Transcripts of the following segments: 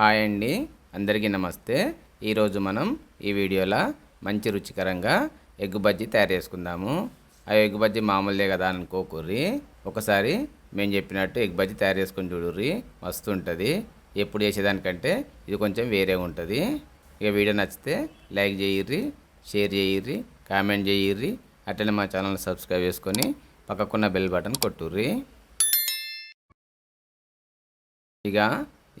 Hi అండి. అందరికీ నమస్తే. ఈరోజు మనం ఈ వీడియోలో మంచి రుచికరంగా ఎగ్ బజ్జీ తయారు చేసుకుందాము. ఆ ఎగ్ బజ్జీ మామూలుదే కదా అనుకోకుర్రి. ఒకసారి మేము చెప్పినట్టు ఎగ్ బజ్జీ తయారు చేసుకుని చూడుర్రి. మస్తు ఉంటుంది. ఎప్పుడు చేసేదానికంటే ఇది కొంచెం వేరే ఉంటుంది. ఇక వీడియో నచ్చితే లైక్ చేయిర్రి షేర్ చేయిర్రి కామెంట్ చేయిర్రి అట్లనే మా ఛానల్ సబ్స్క్రైబ్ చేసుకొని పక్కకున్న బెల్ బటన్ కొట్టుర్రి. ఇక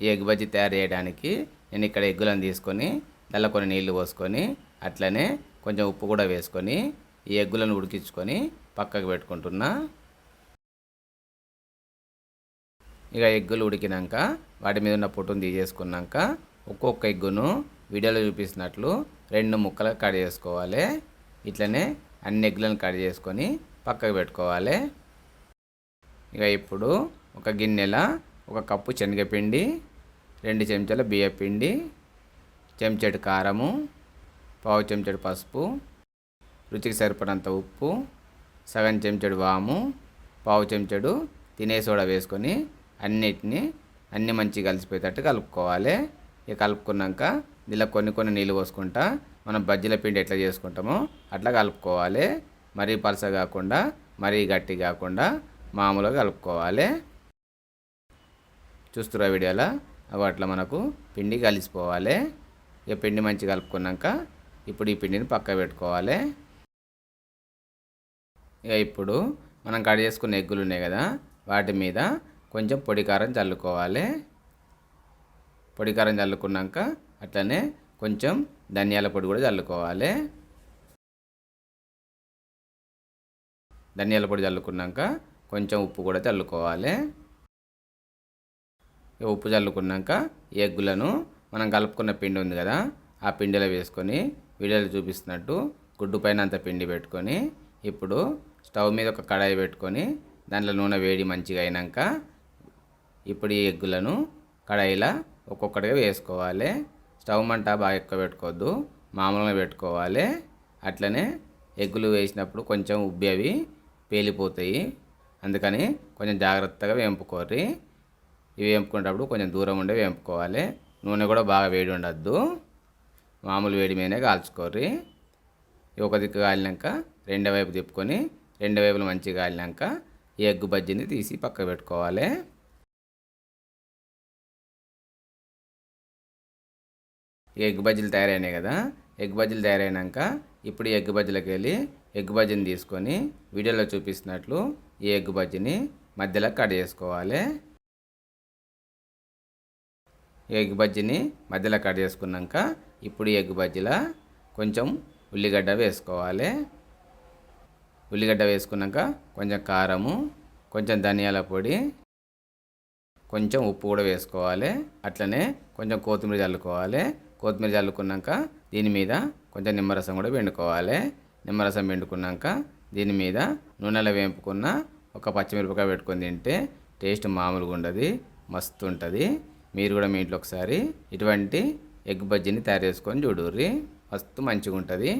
ఈ ఎగ్ బజ్జీ తయారు చేయడానికి నేను ఇక్కడ ఎగ్గులను తీసుకొని దానిలో కొన్ని నీళ్ళు పోసుకొని అట్లనే కొంచెం ఉప్పు కూడా వేసుకొని ఈ ఎగ్గులను ఉడికించుకొని పక్కకు పెట్టుకుంటున్నా. ఇక ఎగ్గులు ఉడికినాక వాటి మీద ఉన్న పొట్టును తీసేసుకున్నాక ఒక్కొక్క ఎగ్గును వీడియోలో చూపిస్తున్నట్లు రెండు ముక్కలు కట్ చేసుకోవాలి. ఇట్లనే అన్ని ఎగ్గులను కట్ చేసుకొని పక్కకు పెట్టుకోవాలి. ఇక ఇప్పుడు ఒక గిన్నెల ఒక కప్పు శనగపిండి రెండు చెంచాల బియ్యపిండి చెంచాడు కారము పావు చెంచాడు పసుపు రుచికి సరిపడంత ఉప్పు సగం చెంచాడు వాము పావు చెంచాడు తినే సోడా వేసుకొని అన్నిటిని అన్ని మంచిగా కలిసిపోయేటట్టు కలుపుకోవాలి. ఇక కలుపుకున్నాక దీనిలో కొన్ని కొన్ని నీళ్ళు పోసుకుంటా మనం బజ్జీల పిండి ఎట్లా చేసుకుంటామో అట్లా కలుపుకోవాలి. మరీ పలస కాకుండా మరీ గట్టి కాకుండా మామూలుగా కలుపుకోవాలి. చూస్తురా వీడియోలో? అవి అట్లా మనకు పిండి కలిసిపోవాలి. ఇక పిండి మంచిగా కలుపుకున్నాక ఇప్పుడు ఈ పిండిని పక్క పెట్టుకోవాలి. ఇక ఇప్పుడు మనం కట్ చేసుకున్న ఎగ్గులు ఉన్నాయి కదా వాటి మీద కొంచెం పొడి కారం చల్లుకోవాలి. పొడి కారం చల్లుకున్నాక అట్లనే కొంచెం ధనియాల పొడి కూడా చల్లుకోవాలి. ధనియాల పొడి చల్లుకున్నాక కొంచెం ఉప్పు కూడా చల్లుకోవాలి. ఉప్పు చల్లుకున్నాక ఎగ్గులను మనం కలుపుకున్న పిండి ఉంది కదా ఆ పిండిలో వేసుకొని వీడియోలో చూపిస్తున్నట్టు గుడ్డు పైన అంత పిండి పెట్టుకొని ఇప్పుడు స్టవ్ మీద ఒక కడాయి పెట్టుకొని దాంట్లో నూనె వేడి మంచిగా అయినాక ఇప్పుడు ఈ ఎగ్గులను కడాయిలో ఒక్కొక్కటిగా వేసుకోవాలి. స్టవ్ మంట బాగా ఎక్కువ పెట్టుకోవద్దు మామూలుగా పెట్టుకోవాలి. అట్లనే ఎగ్గులు వేసినప్పుడు కొంచెం ఉబ్బి అవి పేలిపోతాయి. అందుకని కొంచెం జాగ్రత్తగా వేంపుకోరి ఇవి వేపుకునేటప్పుడు కొంచెం దూరం ఉండే వేంపుకోవాలి. నూనె కూడా బాగా వేడి ఉండద్దు. మామూలు వేడి మీదనే కాల్చుకోర్రి. ఒక దిక్కు కాలినాక రెండో వైపు తిప్పుకొని రెండు వైపులు మంచిగా కాలినాక ఈ ఎగ్గు బజ్జీని తీసి పక్క పెట్టుకోవాలి. ఈ ఎగ్ బజ్జీలు తయారైనాయి కదా. ఎగ్ బజ్జీలు తయారైనాక ఇప్పుడు ఈ ఎగ్ బజ్జీలకు వెళ్ళి ఎగ్ బజ్జీని తీసుకొని వీడియోలో చూపిస్తున్నట్లు ఈ ఎగ్ బజ్జీని మధ్యలో కట్ చేసుకోవాలి. ఎగ్ బజ్జీని మధ్యలో కట్ చేసుకున్నాక ఇప్పుడు ఎగ్ బజ్జీలో కొంచెం ఉల్లిగడ్డ వేసుకోవాలి. ఉల్లిగడ్డ వేసుకున్నాక కొంచెం కారము కొంచెం ధనియాల పొడి కొంచెం ఉప్పు కూడా వేసుకోవాలి. అట్లనే కొంచెం కొత్తిమీర చల్లుకోవాలి. కొత్తిమీర చల్లుకున్నాక దీని మీద కొంచెం నిమ్మరసం కూడా వెండుకోవాలి నిమ్మరసం వెండుకున్నాక దీని మీద నూనెలో వేపుకున్న ఒక పచ్చిమిరపకాయ పెట్టుకొని తింటే టేస్ట్ మామూలుగా ఉండదు మస్తు ఉంటుంది. మీరు కూడా మీ ఇంట్లో ఒకసారి ఇటువంటి ఎగ్ బజ్జీని తయారు చేసుకొని చూడుర్రి. మస్తు మంచిగా ఉంటుంది